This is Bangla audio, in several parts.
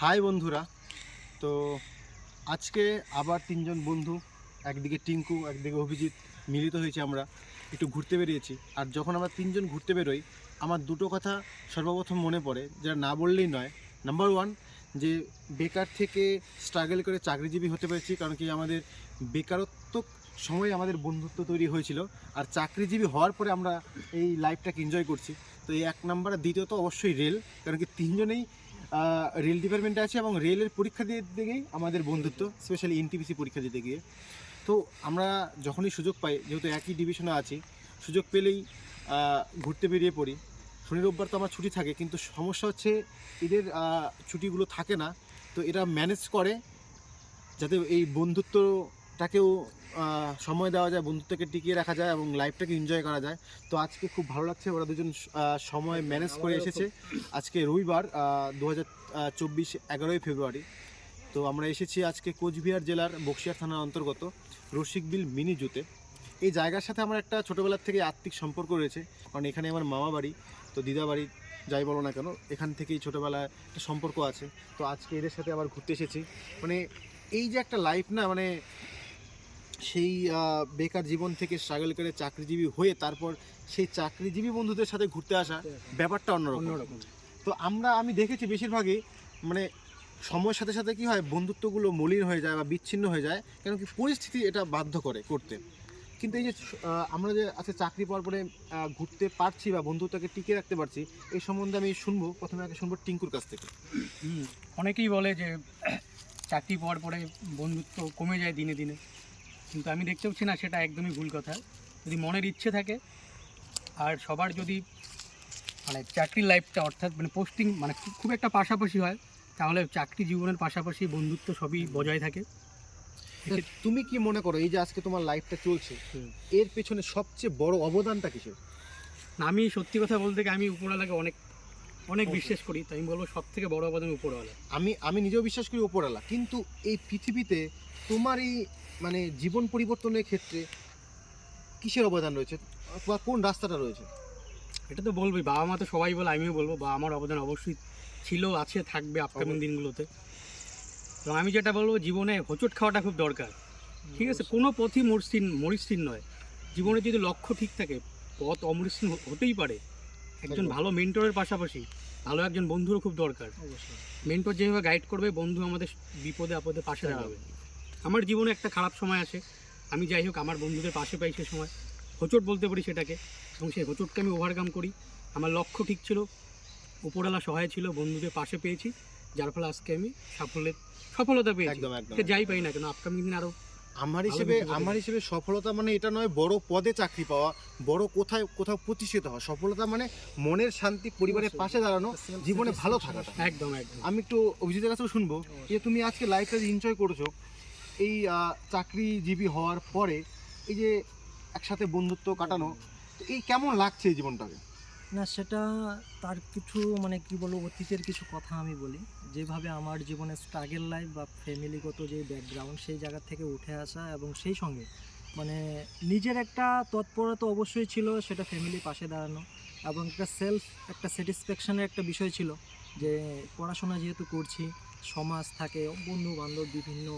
হাই বন্ধুরা। তো আজকে আবার তিনজন বন্ধু, একদিকে টিঙ্কু, একদিকে অভিজিৎ মিলিত হয়েছে আমরা, একটু ঘুরতে বেরিয়েছি। আর যখন আমরা তিনজন ঘুরতে বেরোই, আমার দুটো কথা সর্বপ্রথম মনে পড়ে যেটা না বললেই নয়। নাম্বার ওয়ান যে বেকার থেকে স্ট্রাগল করে চাকরিজীবী হতে পেরেছি, কারণ কি আমাদের বেকারত্ব সময়ে আমাদের বন্ধুত্ব তৈরি হয়েছিল, আর চাকরিজীবী হওয়ার পরে আমরা এই লাইফটাকে এনজয় করছি। তো এই এক নাম্বার দ্বিতীয়ত অবশ্যই রেল কারণ কি তিনজনেই রেল ডিপার্টমেন্টে আছে এবং রেলের পরীক্ষা দিয়ে দিয়েই আমাদের বন্ধুত্ব স্পেশালি এনটিপিসি পরীক্ষা দিতে গিয়ে। তো আমরা যখনই সুযোগ পাই, যেহেতু একই ডিভিশনে আছি, সুযোগ পেলেই ঘুরতে বেরিয়ে পড়ি। শনি রোববার তো আমার ছুটি থাকে, কিন্তু সমস্যা হচ্ছে এদের ছুটিগুলো থাকে না। তো এরা ম্যানেজ করে যাতে এই বন্ধুত্বটাকেও আহ, সময় দেওয়া যায় বন্ধুত্বকে টিকিয়ে রাখা যায় এবং লাইফটাকে এনজয় করা যায়। তো আজকে খুব ভালো লাগছে ওরা দুজন সময় ম্যানেজ করে এসেছে। আজকে রবিবার দু হাজার চব্বিশ এগারোই ফেব্রুয়ারি। তো আমরা এসেছি আজকে কোচবিহার জেলার বক্সিয়ার থানার অন্তর্গত রসিকবিল মিনি জুতে। এই জায়গার সাথে আমার একটা ছোটোবেলার থেকে আত্মিক সম্পর্ক রয়েছে কারণ এখানে আমার মামা বাড়ি তো দিদা বাড়ি যাই বলো না কেন এখান থেকেই ছোটোবেলায় একটা সম্পর্ক আছে। তো আজকে এদের সাথে আবার ঘুরতে এসেছি। মানে এই যে একটা লাইফ না মানে সেই বেকার জীবন থেকে স্ট্রাগল করে চাকরিজীবী হয়ে তারপর সেই চাকরিজীবী বন্ধুদের সাথে ঘুরতে আসা ব্যাপারটা অন্যরকম। অন্যরকম। তো আমরা আমি দেখেছি বেশিরভাগই মানে সময়ের সাথে সাথে কি হয় বন্ধুত্বগুলো মলিন হয়ে যায় বা বিচ্ছিন্ন হয়ে যায় কেন কি পরিস্থিতি এটা বাধ্য করে করতে। কিন্তু এই যে আমরা যে আজকে চাকরি পাওয়ার পরে ঘুরতে পারছি বা বন্ধুত্বকে টিকে রাখতে পারছি এই সম্বন্ধে আমি শুনব প্রথমে আগে শুনব টিঙ্কুর কাছ থেকে। অনেকেই বলে যে চাকরি পাওয়ার পরে বন্ধুত্ব কমে যায় দিনে দিনে। কিন্তু আমি দেখতে পাচ্ছি না সেটা একদমই ভুল কথা। যদি মনের ইচ্ছে থাকে আর সবার যদি মানে চাকরির লাইফটা অর্থাৎ মানে পোস্টিং মানে খুব- একটা পাশাপাশি হয় তাহলে চাকরি জীবনের পাশাপাশি বন্ধুত্ব সবই বজায় থাকে। তুমি কি মনে করো এই যে আজকে তোমার লাইফটা চলছে এর পেছনে সবচেয়ে বড় অবদানটা কিসের? না, আমি সত্যি কথা বলতে গিয়ে আমি উপরওয়ালাকে অনেক অনেক বিশ্বাস করি তাই আমি বলব সব থেকে বড় অবদান উপরওয়ালা। আমি আমি নিজেও বিশ্বাস করি ওপরালা কিন্তু এই পৃথিবীতে তোমার এই মানে জীবন পরিবর্তনের ক্ষেত্রে কিসের অবদান রয়েছে? বা কোন রাস্তাটা রয়েছে? এটা তো বলবি বাবা মা তো সবাই বলে আমিও বলব বা আমার অবদান অবশ্যই ছিল আছে থাকবে আপকামিং দিনগুলোতে। তো আমি যেটা বলব জীবনে হোঁচট খাওয়াটা খুব দরকার। ঠিক আছে কোনো পথই মরিস্থির মরিস্থির নয়। জীবনে যদি লক্ষ্য ঠিক থাকে পথ অমরিস্থির হ- হতেই পারে। একজন ভালো মেন্টরের পাশাপাশি ভালো একজন বন্ধুরও খুব দরকার। মেন্টর যেভাবে গাইড করবে বন্ধু আমাদের বিপদে আপদে পাশে দাঁড়াবে। আমার জীবনে একটা খারাপ সময় আছে। আমি যাই হোক আমার বন্ধুদের পাশে পাই সে সময়। হোঁচট বলতে পারি সেটাকে এবং সেই হোঁচটকে আমি ওভারকাম করি। আমার লক্ষ্য ঠিক ছিল উপরওয়ালা সহায় ছিল বন্ধুদের পাশে পেয়েছি যার ফলে আজকে আমি সাফল্যের সফলতা পেয়েছি। একদম একদম যাই পাই না কেন আপকামিং দিন আরও আমার হিসেবে আমার হিসেবে সফলতা মানে এটা নয় বড় পদে চাকরি পাওয়া বড় কোথায় কোথাও প্রতিষ্ঠিত হওয়া। সফলতা মানে মনের শান্তি পরিবারের পাশে দাঁড়ানো জীবনে ভালো থাকাটা। একদম একদম। আমি একটু অভিজিতের কাছেও শুনব যে তুমি আজকে লাইফটা এনজয় করেছ। এই চাকরিজীবী হওয়ার পরে এই যে একসাথে বন্ধুত্ব কাটানো, তো এই কেমন লাগছে এই জীবনটাকে? না, সেটা তার কিছু মানে কি বলব, অতীতের কিছু কথা আমি বলি। যেভাবে আমার জীবনে স্ট্রাগেল লাইফ বা ফ্যামিলিগত যে ব্যাকগ্রাউন্ড সেই জায়গা থেকে উঠে আসা এবং সেই সঙ্গে মানে নিজের একটা তৎপরতা অবশ্যই ছিল, সেটা ফ্যামিলির পাশে দাঁড়ানো এবং একটা সেলফ একটা স্যাটিসফ্যাকশনের একটা বিষয় ছিল যে পড়াশোনা যেহেতু করছি, সমাজ থাকে বন্ধু বান্ধব বিভিন্ন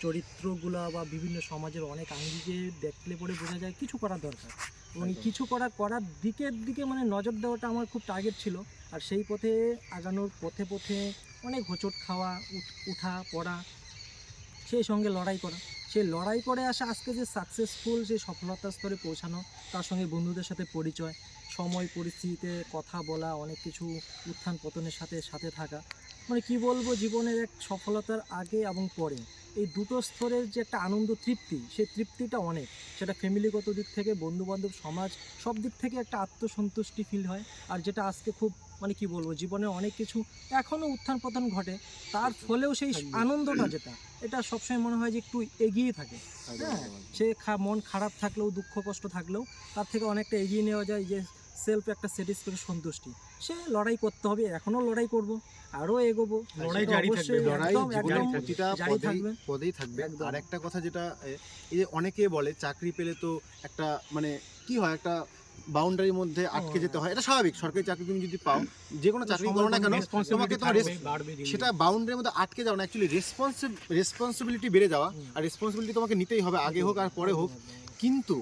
চরিত্রগুলো বা বিভিন্ন সমাজের অনেক আঙ্গিকে দেখলে পরে বোঝা যায় কিছু করা দরকার। এবং কিছু করা করার দিকের দিকে মানে নজর দেওয়াটা আমার খুব টার্গেট ছিল। আর সেই পথে আগানোর পথে পথে অনেক হোঁচট খাওয়া উঠ- পড়া সেই সঙ্গে লড়াই করা। সেই লড়াই করে আসা আজকে যে সাকসেসফুল যে সফলতার স্তরে পৌঁছানো তার সঙ্গে বন্ধুদের সাথে পরিচয় সময় পরিস্থিতিতে কথা বলা অনেক কিছু উত্থান পতনের সাথে সাথে থাকা মানে কি বলব জীবনের এক সফলতার আগে এবং পরে। এই দুটো স্তরের যে একটা আনন্দ তৃপ্তি সেই তৃপ্তিটা অনেক। সেটা ফ্যামিলিগত দিক থেকে বন্ধুবান্ধব সমাজ সব দিক থেকে একটা আত্মসন্তুষ্টি ফিল হয়। আর যেটা আজকে খুব মানে কি বলব জীবনে অনেক কিছু এখনও উত্থান পতন ঘটে তার ফলেও সেই আনন্দটা যেটা এটা সবসময় মনে হয় যে একটু এগিয়ে থাকে। হ্যাঁ সে খা- মন খারাপ থাকলেও দুঃখ কষ্ট থাকলেও তার থেকে অনেকটা এগিয়ে নেওয়া যায় যে সেলফ একটা স্যাটিসফ্যাকশন সন্তুষ্টি। সে লড়াই করতে হবে এখনও লড়াই করব আরও এগোবো। লড়াই জারি থাকবে, লড়াই জীবনের প্রতিটা পদেই থাকবে। পদেই থাকবে। আর একটা কথা যেটা এই যে অনেকে বলে চাকরি পেলে তো একটা মানে কি হয় একটা বাউন্ডারির মধ্যে আটকে যেতে হয়। এটা স্বাভাবিক সরকারি চাকরি তুমি যদি পাও যে কোনো চাকরি করো না কেন তোমাকে তোমার। সেটা বাউন্ডারির মধ্যে আটকে যাও না। অ্যাকচুয়ালি রেসপন্সিভ রেসপন্সিবিলিটি বেড়ে যাওয়া আর রেসপন্সিবিলিটি তোমাকে নিতেই হবে আগে হোক আর পরে হোক। কিন্তু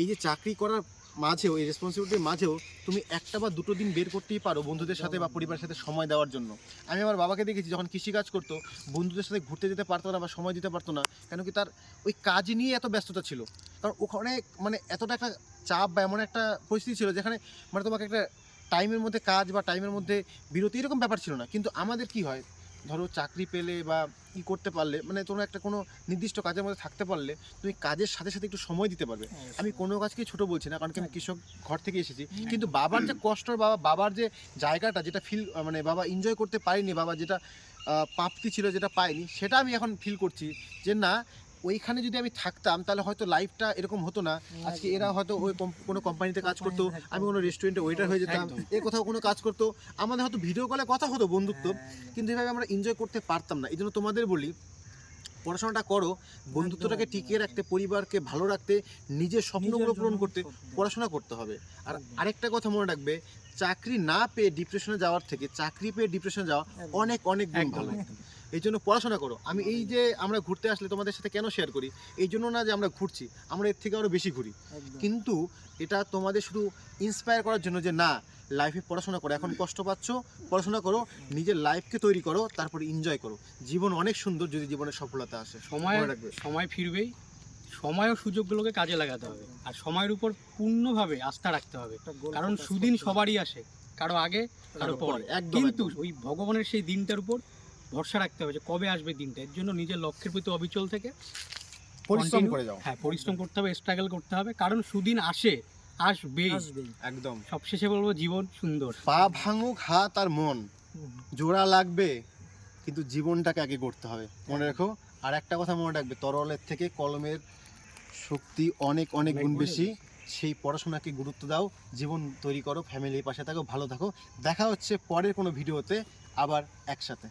এই যে চাকরি করার মাঝেও, এই রেসপন্সিবিলিটির মাঝেও তুমি একটা বা দুটো দিন বের করতেই পারো বন্ধুদের সাথে বা পরিবারের সাথে সময় দেওয়ার জন্য। আমি আমার বাবাকে দেখেছি যখন কৃষিকাজ করতো, বন্ধুদের সাথে ঘুরতে যেতে পারতো না বা সময় দিতে পারতো না, কেন কি তার ওই কাজ নিয়ে এত ব্যস্ততা ছিল। কারণ ওখানে মানে এতটা একটা চাপ বা এমন একটা পরিস্থিতি ছিল যেখানে মানে তোমাকে একটা টাইমের মধ্যে কাজ বা টাইমের মধ্যে বিরতি এরকম ব্যাপার ছিল না। কিন্তু আমাদের কি হয় ধরো চাকরি পেলে বা ই করতে পারলে মানে তোমরা একটা কোনো নির্দিষ্ট কাজের মধ্যে থাকতে পারলে তুমি কাজের সাথে সাথে একটু সময় দিতে পারবে। আমি কোনো কাজকেই ছোট বলছি না কারণ কি আমি কৃষক ঘর থেকে এসেছি। কিন্তু বাবার যে কষ্ট বাবা বাবার যে জায়গাটা যেটা ফিল মানে বাবা এনজয় করতে পারিনি বাবা যেটা প্রাপ্তি ছিল যেটা পায়নি সেটা আমি এখন ফিল করছি যে না ওইখানে যদি আমি থাকতাম তাহলে হয়তো লাইফটা এরকম হতো না। আজকে এরা হয়তো ওই কোনো কোম্পানিতে কাজ করতো আমি কোনো রেস্টুরেন্টে ওয়েটার হয়ে যেতাম এ কোথাও কোনো কাজ করতো। আমাদের হয়তো ভিডিও কলে কথা হতো বন্ধুত্ব কিন্তু এভাবে আমরা এনজয় করতে পারতাম না। এই জন্য তোমাদের বলি পড়াশোনাটা করো বন্ধুত্বটাকে টিকিয়ে রাখতে পরিবারকে ভালো রাখতে নিজের স্বপ্নগুলো পূরণ করতে পড়াশোনা করতে হবে। আর আরেকটা কথা মনে রাখবে চাকরি না পেয়ে ডিপ্রেশনে যাওয়ার থেকে চাকরি পেয়ে ডিপ্রেশনে যাওয়া অনেক অনেক ভালো। এই জন্য পড়াশোনা করো। আমি এই যে আমরা ঘুরতে আসলে তোমাদের সাথে কেন শেয়ার করি এই জন্য না যে আমরা ঘুরছি আমরা এর থেকে আরও বেশি ঘুরি। কিন্তু এটা তোমাদের শুধু ইন্সপায়ার করার জন্য যে না লাইফে পড়াশোনা করো। এখন কষ্ট পাচ্ছ পড়াশোনা করো নিজের লাইফকে তৈরি করো তারপরে এনজয় করো। জীবন অনেক সুন্দর যদি জীবনে সফলতা আসে। সময় রাখবে। সময় ফিরবেই। সময় ও সুযোগগুলোকে কাজে লাগাতে হবে। আর সময়ের উপর পূর্ণভাবে আস্থা রাখতে হবে। কারণ সুদিন সবারই আসে কারও আগে কারও পরে। কিন্তু ওই ভগবানের সেই দিনটার উপর ভরসা রাখতে হবে যে কবে আসবে দিনটা। এর জন্য নিজের লক্ষ্যের প্রতি অবিচল থেকে পরিশ্রম করে যাও। হ্যাঁ পরিশ্রম করতে হবে স্ট্রাগল করতে হবে কারণ সুদিন আসে আসবেই। একদম। সবশেষে বলব জীবন সুন্দর। পা ভাঙুক হাত আর মন জোড়া লাগবে কিন্তু জীবনটাকে আগে করতে হবে। মনে রেখো আর একটা কথা মনে রাখবে তরলের থেকে কলমের শক্তি অনেক অনেক গুণ বেশি। সেই পড়াশোনাকে গুরুত্ব দাও জীবন তৈরি করো ফ্যামিলির পাশে থাকো ভালো থাকো। দেখা হচ্ছে পরের কোনো ভিডিওতে আবার একসাথে।